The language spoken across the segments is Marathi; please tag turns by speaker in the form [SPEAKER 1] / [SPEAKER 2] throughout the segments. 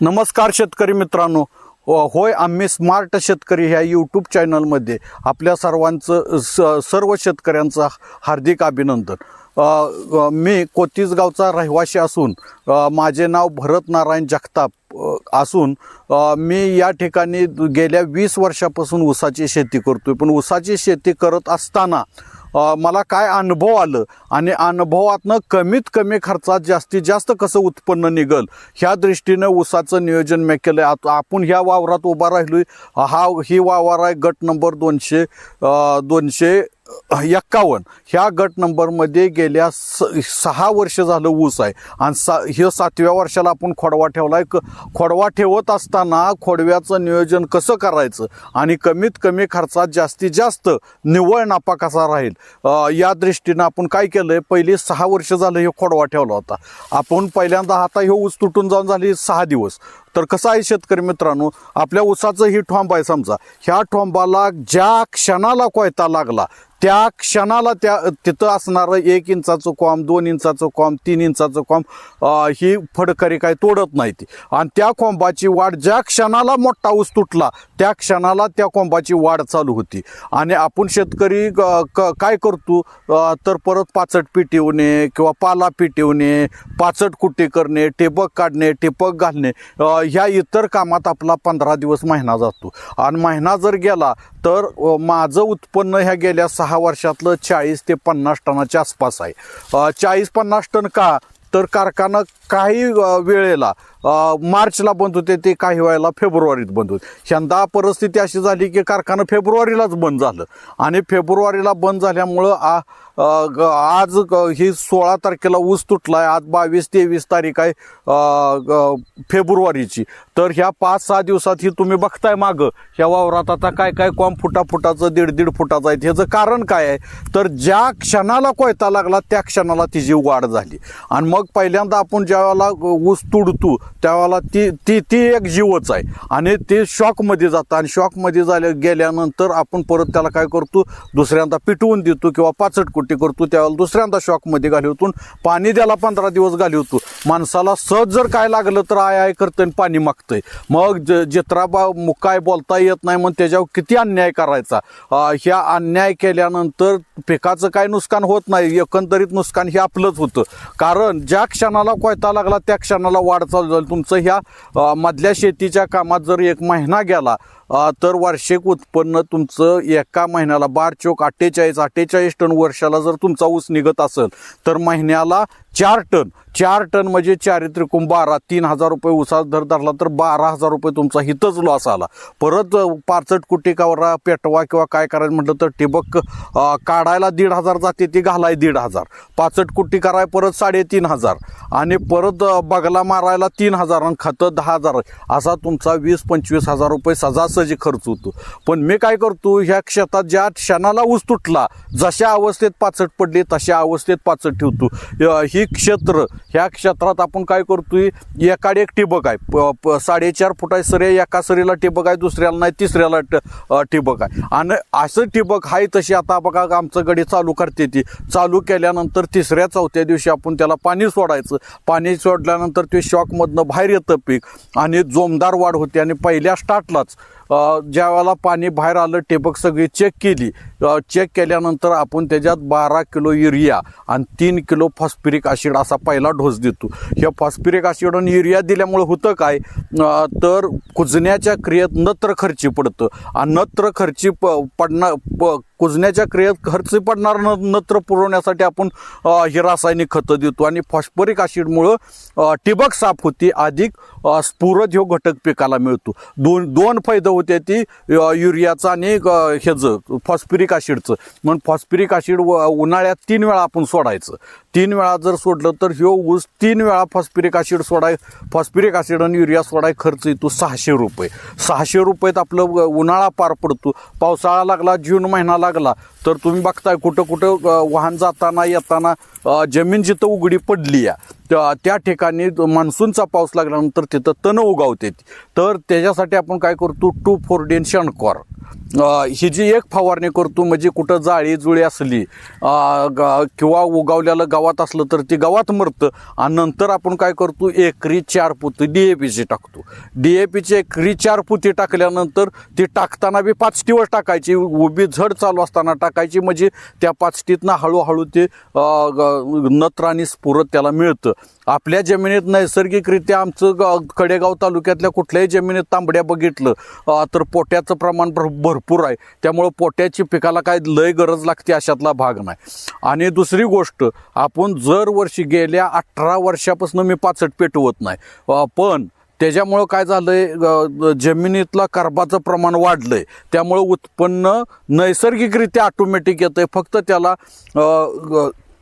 [SPEAKER 1] नमस्कार शेतकरी मित्रांनो. होय आम्ही स्मार्ट शेतकरी ह्या यूट्यूब चॅनलमध्ये आपल्या सर्वांचं स सर्व शेतकऱ्यांचं हार्दिक अभिनंदन. मी कोतीसगावचा रहिवासी असून माझे नाव भरत नारायण जगताप असून मी या ठिकाणी गेल्या वीस वर्षापासून ऊसाची शेती करतोय. पण ऊसाची शेती करत असताना मला काय अनुभव आलं आणि अनुभवातनं कमीत कमी खर्चात जास्तीत जास्त कसं उत्पन्न निघल ह्या दृष्टीनं ऊसाचं नियोजन मी केलं आहे आता आपण ह्या वावरात उभा राहिलो हा ही वावर आहे गट नंबर दोनशे दोनशे एक्कावन्न. ह्या गट नंबरमध्ये गेल्या स सहा वर्ष झालं ऊस आहे. आणि सा हे सातव्या वर्षाला आपण खोडवा ठेवला आहे क खोडवा ठेवत असताना खोडव्याचं नियोजन कसं करायचं? आणि कमीत कमी खर्चात जास्तीत जास्त निव्वळ नापा कसा राहील? या दृष्टीनं आपण काय केलं आहे पहिले सहा वर्ष झालं हे खोडवा ठेवला होता. आपण पहिल्यांदा आता हे ऊस तुटून जाऊन झाली सहा दिवस. तर कसं आहे शेतकरी मित्रांनो? आपल्या ऊसाचं ही ठोंब आहे समजा. ह्या ठोंबाला ज्या क्षणाला कोयता लागला त्या क्षणाला त्या तिथं असणारं एक इंचाचं कॉम दोन इंचाचं कॉम तीन इंचाचं कॉम ही फडकरी काय तोडत नाही ती. आणि त्या कोंबाची वाढ ज्या क्षणाला मोठा ऊस तुटला त्या क्षणाला त्या कोंबाची वाढ चालू होती. आणि आपण शेतकरी क- काय करतो? तर परत पाचट पिटिवणे किंवा पाला पिटिवणे पाचट कुट्टी करणे टेपक काढणे टेपक घालणे ह्या इतर कामात आपला पंधरा दिवस महिना जातो. आणि महिना जर गेला तर माझं उत्पन्न ह्या गेल्या सहा वर्षातलं चाळीस ते पन्नास टनाच्या आसपास आहे. चाळीस पन्नास टन का? तर कारखाना काही वेळेला मार्चला बंद होते ते काही वेळेला फेब्रुवारीत बंद होते. यंदा परिस्थिती अशी झाली की कारखाना फेब्रुवारीलाच बंद झालं. आणि फेब्रुवारीला बंद झाल्यामुळं आ आज ही सोळा तारखेला ऊस तुटला आहे आज बावीस तेवीस तारीख आहे ग- फेब्रुवारीची. तर ह्या पाच सहा दिवसात ही तुम्ही बघताय मागं. ह्या वावरात आता काय काय कॉम फुटा फुटाचं दीड दीड फुटाचं आहे ह्याचं कारण काय आहे? तर ज्या क्षणाला कोयता लागला त्या क्षणाला तिची वाढ झाली. आणि मग पहिल्यांदा आपण ज्यावेळेला ऊस तुडतो त्यावेळेला ती ती ती एक जीवच आहे. आणि ते शॉकमध्ये जातं. आणि शॉकमध्ये झाल्या गेल्यानंतर आपण परत त्याला काय करतो? दुसऱ्यांदा पिटवून देतो किंवा पाचट कुट्टी करतो त्यावेळेला दुसऱ्यांदा शॉकमध्ये घालवतो पाणी द्यायला पंधरा दिवस घालवतो माणसाला सहज जर काय लागलं तर आय आय करतं आणि पाणी मागतंय. मग ज जत्राबा काय बोलता येत नाही मग त्याच्यावर किती अन्याय करायचा? ह्या अन्याय केल्यानंतर पिकाचं काय नुकसान होत नाही एकंदरीत नुकसान हे आपलंच होतं. कारण ज्या क्षणाला कोयता लागला त्या क्षणाला वाढ चालू झाली. तुमचं ह्या मधल्या शेतीच्या कामात जर एक महिना गेला तर वार्षिक उत्पन्न तुमचं एका महिन्याला बार चोक अठ्ठेचाळीस अठ्ठेचाळीस टन वर्षाला जर तुमचा ऊस निघत असेल तर महिन्याला चार टन चार टन म्हणजे चारित्रिकून बारा तीन हजार रुपये उसा दर धरला तर बारा हजार रुपये तुमचा हितच लॉस आला. परत पाचट कुटी कावरा पेटवा किंवा काय करायचं म्हटलं तर ठिबक काढायला दीड हजार जाते ती घालाय दीड हजार. पाचट कुट्टी कराय परत साडेतीन हजार. आणि परत बगला मारायला तीन हजार आणि खतं दहा हजार. असा तुमचा वीस पंचवीस हजार रुपये सजासजी खर्च होतो. पण मी काय करतो ह्या क्षेत्रात ज्या क्षणाला ऊस तुटला जशा अवस्थेत पाचट पडली तशा अवस्थेत पाचट ठेवतो. ही क्षेत्र ह्या क्षेत्रात आपण काय करतोय? एकाड एक ठिबक आहे. प- प- साडेचार फुटा सरे एका सरीला ठिबक आहे दुसऱ्याला नाही तिसऱ्याला ट- ठिबक आहे. आणि असं ठिबक आहे तशी आता बघा आमचं गडी चालू करते ती. चालू केल्यानंतर तिसऱ्या चौथ्या दिवशी आपण त्याला पाणी सोडायचं. पाणी सोडल्यानंतर ते शॉकमधनं बाहेर येतं पीक. आणि जोमदार वाढ होते. आणि पहिल्या स्टार्टलाच ज्या वेळेला पाणी बाहेर आलं टेबक सगळी चेक केली. चेक केल्यानंतर आपण त्याच्यात बारा किलो युरिया आणि तीन किलो फॉस्फिरिक ॲसिड असा पहिला डोस देतो. ह्या फॉस्फिरिक ॲसिड आणि युरिया दिल्यामुळे होतं काय? तर कुजण्याच्या क्रियेत नत्र खर्ची पडतं. आणि नत्र खर्ची प पडणार प कुजण्याच्या क्रियेत खर्च पडणार न नत्र पुरवण्यासाठी आपण हे ही रासायनिक खतं देतो. आणि फॉस्फरिक ॲसिडमुळं ठिबक साफ होती अधिक स्फुरद ह्यो घटक पिकाला मिळतो. दोन दोन फायदे होते ती युरियाचा आणि ह्याचं फॉस्फरिक ॲसिडचं. म्हणून फॉस्फरिक ॲसिड उन्हाळ्यात तीन वेळा आपण सोडायचं. तीन वेळा जर सोडलं तर ह्यो ऊस तीन वेळा फॉस्फरिक ॲसिड सोडाय फॉस्फरिक ॲसिड आणि युरिया सोडाय खर्च येतो सहाशे रुपये. सहाशे रुपयेत आपलं उन्हाळा पार पडतो. पावसाळा लागला जून महिना लागला तर तुम्ही बघताय कुठं कुठं वाहन जाताना येताना जमीन जिथं उघडी पडली आहे त्या त्या ठिकाणी मान्सूनचा पाऊस लागल्यानंतर तिथं तण उगावते. तर त्याच्यासाठी आपण काय करतो? टू फोर डेन शणकॉर ही जी एक फवारणी करतो म्हणजे कुठं जाळी जुळी असली ग- किंवा उगावलेलं गावात असलं तर ती गावात मरतं. आणि नंतर आपण काय करतो? एकरी चार पुती डी ए पीची टाकतो. डी ए पीची एकरी चार पुती टाकल्यानंतर ती टाकताना बी पाचटीवर टाकायची. उभी झड चालू असताना टाकायची. म्हणजे त्या पाचटीतनं हळूहळू ते ग- नत्र आणि स्फुरत त्याला मिळतं. आपल्या जमिनीत नैसर्गिकरित्या आमचं कडेगाव तालुक्यातल्या कुठल्याही जमिनीत तांबड्या बघितलं तर पोट्याचं प्रमाण भर- भरपूर आहे. त्यामुळं पोट्याची पिकाला काय लय गरज लागते अशातला भाग नाही. आणि दुसरी गोष्ट आपण जर वर्षी गेल्या अठरा वर्षापासून मी पाचट पेटवत नाही. पण त्याच्यामुळं काय झालंय आहे जमिनीतला कर्बाचं प्रमाण वाढलंय. त्यामुळं उत्पन्न नैसर्गिकरित्या ऑटोमॅटिक येतंय. फक्त त्याला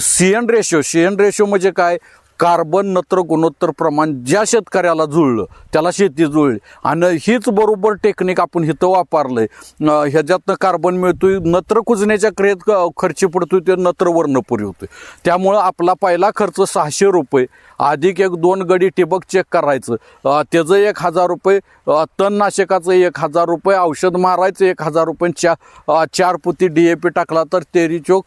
[SPEAKER 1] C N ratio C N ratio म्हणजे काय? कार्बन नत्र गुणोत्तर प्रमाण ज्या शेतकऱ्याला जुळलं त्याला शेती जुळली. आणि हीच बरोबर टेक्निक आपण इथं वापरलं आहे ह्याच्यातनं कार्बन मिळतोय नत्र कुजण्याच्या क्रियेत क- खर्ची पडतोय ते नत्र वर्णपुरी होतोय. त्यामुळं आपला पहिला खर्च सहाशे रुपये अधिक एक दोन गडी ठिबक चेक करायचं. त्याचं एक हजार रुपये तणनाशकाचं एक हजार रुपये औषध मारायचं एक हजार रुपये चा चार पुती डी ए पी टाकला तर तेरी चोक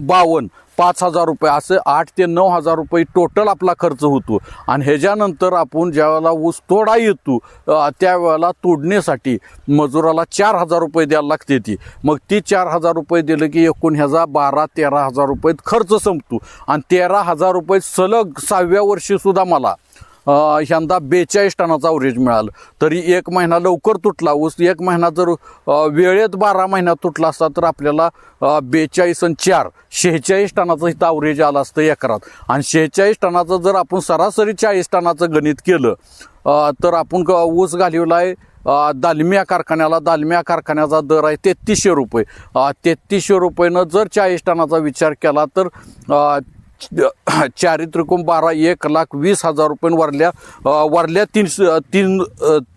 [SPEAKER 1] बावन्न. पाच हजार रुपये असं आठ ते नऊ हजार रुपये टोटल आपला खर्च होतो. आणि ह्याच्यानंतर आपण ज्यावेळेला ऊस तोडा येतो त्यावेळेला तोडण्यासाठी मजुराला चार हजार रुपये द्यायला लागते ती. मग ती चार हजार रुपये दिलं की एकूण ह्याचा बारा तेरा हजार रुपये खर्च संपतो. आणि तेरा हजार रुपये सलग सहाव्या वर्षीसुद्धा मला. ह्यांदा बेचाळीस टनाचं अवरेज मिळालं. तरी एक महिना लवकर तुटला. ऊस एक महिना जर वेळेत बारा महिन्यात तुटला असता तर आपल्याला बेचाळीस आणि चार शेहेचाळीस टनाचं इथं अवरेज आलं असतं एकरात. आणि शेहेचाळीस टनाचं जर आपण सरासरी चाळीस टनाचं गणित केलं तर आपण क- ऊस घालवला आहे दालमिया कारखान्याला. दालमिया कारखान्याचा दर आहे तेहतीसशे रुपये. तेहतीसशे रुपयेनं जर चाळीस टनाचा विचार केला तर चारित्रिकून बारा एक लाख वीस हजार रुपये वरल्या वरल्या तीनशे तीन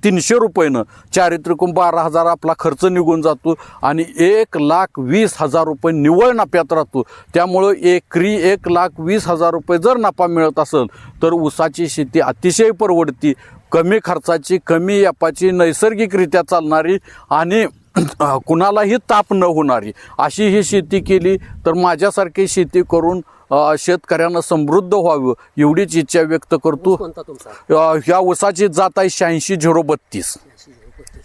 [SPEAKER 1] तीनशे रुपयेनं चारित्रिकून बारा हजार आपला खर्च निघून जातो आणि एक लाख वीस हजार रुपये निव्वळ नफ्यात राहतो. त्यामुळं एकरी एक लाख वीस हजार रुपये जर नफा मिळत असेल तर ऊसाची शेती अतिशय परवडती. कमी खर्चाची कमी यापाची नैसर्गिकरित्या चालणारी आणि कुणालाही ताप न होणारी अशी ही शेती केली तर माझ्यासारखी शेती करून शेतकऱ्यांना समृद्ध व्हावं एवढीच इच्छा व्यक्त करतो. ह्या ऊसाची जात आहे शहाऐंशी झिरो बत्तीस.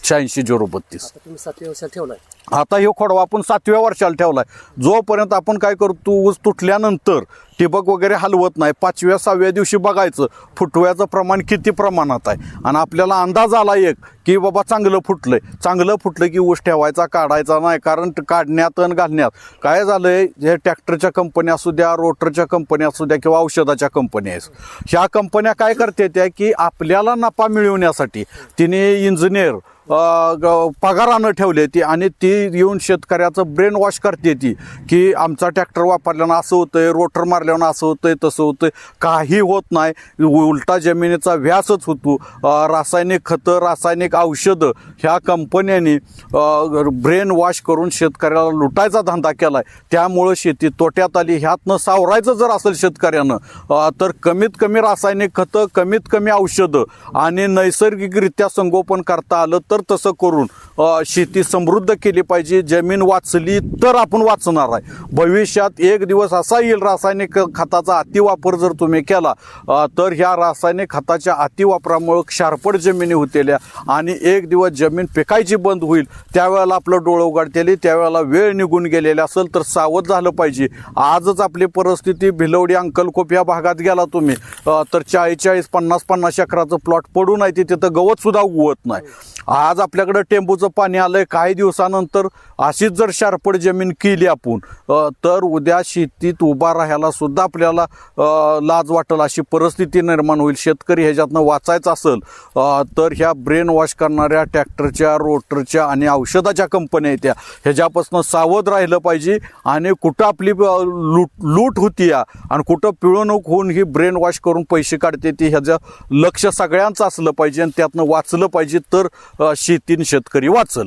[SPEAKER 1] शहाऐंशी झिरो बत्तीस.
[SPEAKER 2] आता तुम्ही सातव्या वर्षात ठेवलाय.
[SPEAKER 1] आता हे खोडवा आपण सातव्या वर्षाला ठेवलाय. जोपर्यंत आपण काय करतो ऊस तुटल्यानंतर ठिबक वगैरे हलवत नाही पाचव्या सहाव्या दिवशी बघायचं फुटव्याचं प्रमाण किती प्रमाणात आहे? आणि आपल्याला अंदाज आला एक की बाबा चांगलं फुटलंय. चांगलं फुटलं की ऊस ठेवायचा काढायचा नाही कारण काढण्यात आणि घालण्यात. काय झालंय हे ट्रॅक्टरच्या कंपन्या असू द्या रोटरच्या कंपन्या असू द्या किंवा औषधाच्या कंपन्या आहेत. ह्या कंपन्या काय करते त्या की आपल्याला नफा मिळवण्यासाठी तिने इंजिनियर पगारानं ठेवली ती आणि ती येऊन शेतकऱ्याचं ब्रेन वॉश करते ती की आमचा ट्रॅक्टर वापरल्यानं असं होतंय रोटर मारल्यानं असं होतंय तसं होतंय. काही होत नाही. उलटा जमिनीचा व्यासच होतो. रासायनिक खतं रासायनिक औषधं ह्या कंपन्यांनी ब्रेन वॉश करून शेतकऱ्याला लुटायचा धंदा केला आहे त्यामुळं शेती तोट्यात आली. ह्यातनं सावरायचं जर असेल शेतकऱ्यानं तर कमीत कमी रासायनिक खतं कमीत कमी औषधं आणि नैसर्गिकरित्या संगोपन करता आलं तर तर तसं करून शेती समृद्ध केली पाहिजे जमीन वाचली तर आपण वाचणार आहे. भविष्यात एक दिवस असा येईल रासायनिक खताचा अतिवापर जर तुम्ही केला तर ह्या रासायनिक खताच्या अतिवापरामुळं क्षारपड जमिनी होतेल्या आणि एक दिवस जमीन पिकायची बंद होईल. त्यावेळेला आपलं डोळं उघडतेली त्यावेळेला वेळ निघून गेलेली असेल तर सावध झालं पाहिजे. आजच आपली परिस्थिती भिलवडी अंकलकोप या भागात गेला तुम्ही तर चाळीस चाळीस पन्नास पन्नास एकराचं प्लॉट पडून आहे ते तिथं गवतसुद्धा उगवत नाही. आज आपल्याकडं टेंबूचं पाणी आलंय. काही दिवसानंतर अशीच जर शारपड जमीन केली आपण तर उद्या शेतीत उभा राहायला सुद्धा आपल्याला लाज वाटेल अशी परिस्थिती निर्माण होईल. शेतकरी ह्याच्यातनं वाचायचं असेल तर ह्या ब्रेन वॉश करणाऱ्या ट्रॅक्टरच्या रोटरच्या आणि औषधाच्या कंपन्या आहेत त्या. ह्याच्यापासून सावध राहिलं पाहिजे आणि कुठं आपली लूट लूट होती या आणि कुठं पिळवणूक होऊन ही ब्रेन वॉश करून पैसे काढते ती ह्याचं लक्ष सगळ्यांचं असलं पाहिजे आणि त्यातनं वाचलं पाहिजे. तर शेतीन शेतकरी वाचल.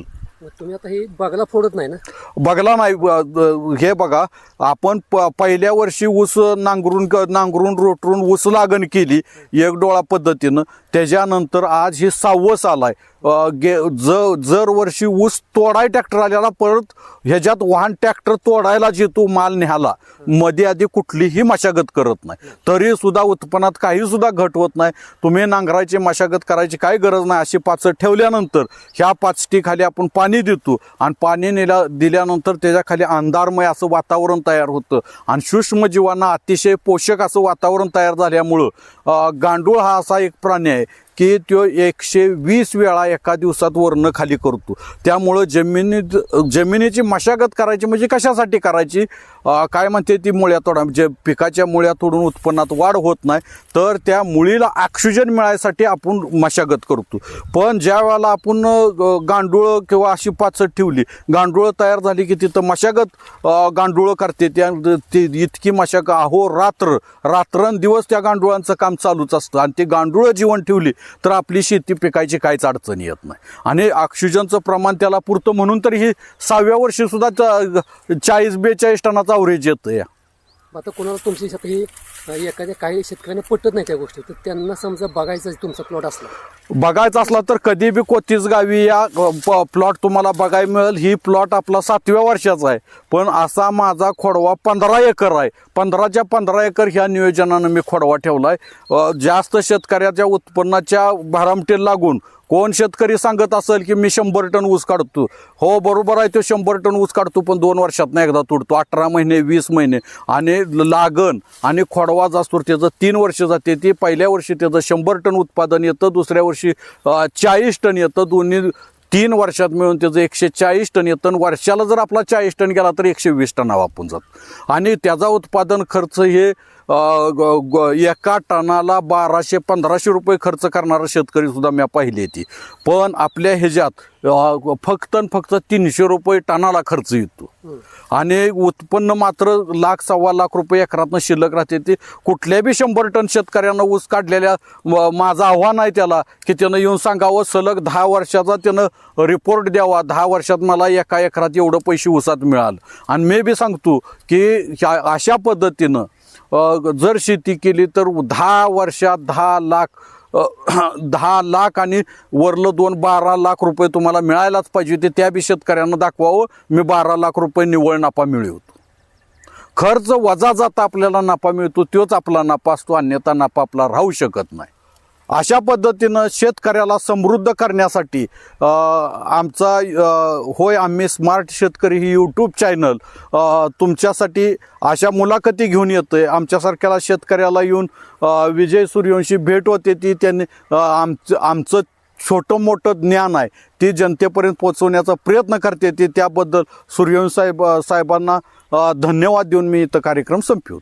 [SPEAKER 2] तुम्ही आता हे बागला फोडत नाही ना?
[SPEAKER 1] बघला नाही ब- हे बघा आपण प- पहिल्या वर्षी ऊस नांगरून क- नांगरून रोटरून ऊस लागण केली एक डोळा पद्धतीनं. त्याच्यानंतर आज हे सहावं साल आहे. गे ज जर वर्षी ऊस तोडाय ट्रॅक्टर आलेला परत ह्याच्यात वाहन ट्रॅक्टर तोडायला येतो माल न्याला मध्ये आधी कुठलीही मशागत करत नाही. तरी सुद्धा उत्पन्नात काही सुद्धा घट होत नाही. तुम्ही नांगरायची मशागत करायची काही गरज नाही. अशी पाचट ठेवल्यानंतर ह्या पाचटीखाली आपण पाणी देतो. आणि पाणी नेल्या दिल्यानंतर त्याच्याखाली अंधारमय असं वातावरण तयार होतं. आणि सूक्ष्म जीवांना अतिशय पोषक असं वातावरण तयार झाल्यामुळं गांडूळ हा असा एक प्राणी आहे. की तो एकशे वीस वेळा एका दिवसात वर्ण खाली करतो. त्यामुळं जमिनीत जमिनीची मशागत करायची म्हणजे कशासाठी करायची? काय म्हणते ती मुळ्या तोडा जे पिकाच्या मुळ्या तोडून उत्पन्नात वाढ होत नाही तर त्या मुळीला ऑक्सिजन मिळायसाठी आपण मशागत करतो. पण ज्या वेळेला आपण गांडुळं किंवा अशी पाचट ठेवली गांडुळं तयार झाली की तिथं मशागत गांडुळं करते त्या ती इतकी मशागत अहो रात्र रात्रंदिवस त्या गांडुळांचं काम चालूच असतं. आणि ते गांडुळं जीवन ठेवली तर आपली शेती पिकायची काहीच अडचण येत नाही. आणि ऑक्सिजनचं प्रमाण त्याला पुरतं म्हणून तर ही सहाव्या वर्षीसुद्धा चाळीस बेचाळीस टनाचा अवरेज येतं या
[SPEAKER 2] आता कोणाला तुमची आता ही एखाद्या काही शेतकऱ्यांना पटत नाही त्या गोष्टी. तर त्यांना समजा बघायचं तुमचा प्लॉट असला.
[SPEAKER 1] बघायचं असला तर कधी बी कोतीस गावी या प्लॉट तुम्हाला बघायला मिळेल. ही प्लॉट आपला सातव्या वर्षाचा आहे. पण असा माझा खोडवा पंधरा एकर आहे. पंधराच्या पंधरा एकर ह्या नियोजनानं मी खोडवा ठेवला आहे जास्त शेतकऱ्याच्या उत्पन्नाच्या भरामटीला लागून कोण शेतकरी सांगत असेल की मी शंभर टन ऊस काढतो? हो बरोबर आहे तो शंभर टन ऊस काढतो पण दोन वर्षात एकदा तुटतो अठरा महिने वीस महिने आणि लागण आणि खोडवा असतो त्याचं तीन वर्ष जाते. ती पहिल्या वर्षी त्याचं शंभर टन उत्पादन येतं दुसऱ्या वर्षी चाळीस टन येतं. दोन्ही तीन वर्षात मिळून त्याचं एकशे चाळीस टन येतं. आणि वर्षाला जर आपला चाळीस टन गेला तर एकशे वीस टन वापून जात. आणि त्याचा उत्पादन खर्च हे एका टनाला बाराशे पंधराशे रुपये खर्च करणारा शेतकरी सुद्धा मी पाहिली ती. पण आपल्या ह्याच्यात फक्त आणि फक्त तीनशे रुपये टनाला खर्च येतो. आणि उत्पन्न मात्र लाख सव्वा लाख रुपये एकरातनं शिल्लक राहते ते. कुठल्याबी शंभर टन शेतकऱ्यांना ऊस काढलेल्या म- माझं आव्हान आहे त्याला की त्यानं येऊन सांगावं सलग दहा वर्षाचा त्यानं रिपोर्ट द्यावा. दहा वर्षात मला एका एकरात एवढं पैसे ऊसात मिळाल. आणि मी बी सांगतो की अशा पद्धतीनं जर शेती केली तर दहा वर्षात दहा लाख दहा लाख आणि वरलं दोन बारा लाख रुपये तुम्हाला मिळायलाच पाहिजे ते त्या बी शेतकऱ्यांना दाखवावं मी बारा लाख रुपये निव्वळ नफा मिळवतो. खर्च वजा जाता आपल्याला नफा मिळतो तोच आपला नफा असतो अन्यथा नफा आपला राहू शकत नाही. अशा पद्धतीनं शेतकऱ्याला समृद्ध करण्यासाठी आमचा होय आम्ही स्मार्ट शेतकरी ही यूट्यूब चॅनल तुमच्यासाठी अशा मुलाखती घेऊन येतोय. आमच्यासारख्याला शेतकऱ्याला येऊन विजय सूर्यवंशी भेट होते ती त्यांनी आमचं आमचं छोटं मोठं ज्ञान आहे ती जनतेपर्यंत पोचवण्याचा प्रयत्न करते ती त्याबद्दल सूर्यवंश साहेब साहेबांना धन्यवाद देऊन मी इथं कार्यक्रम संपवतो.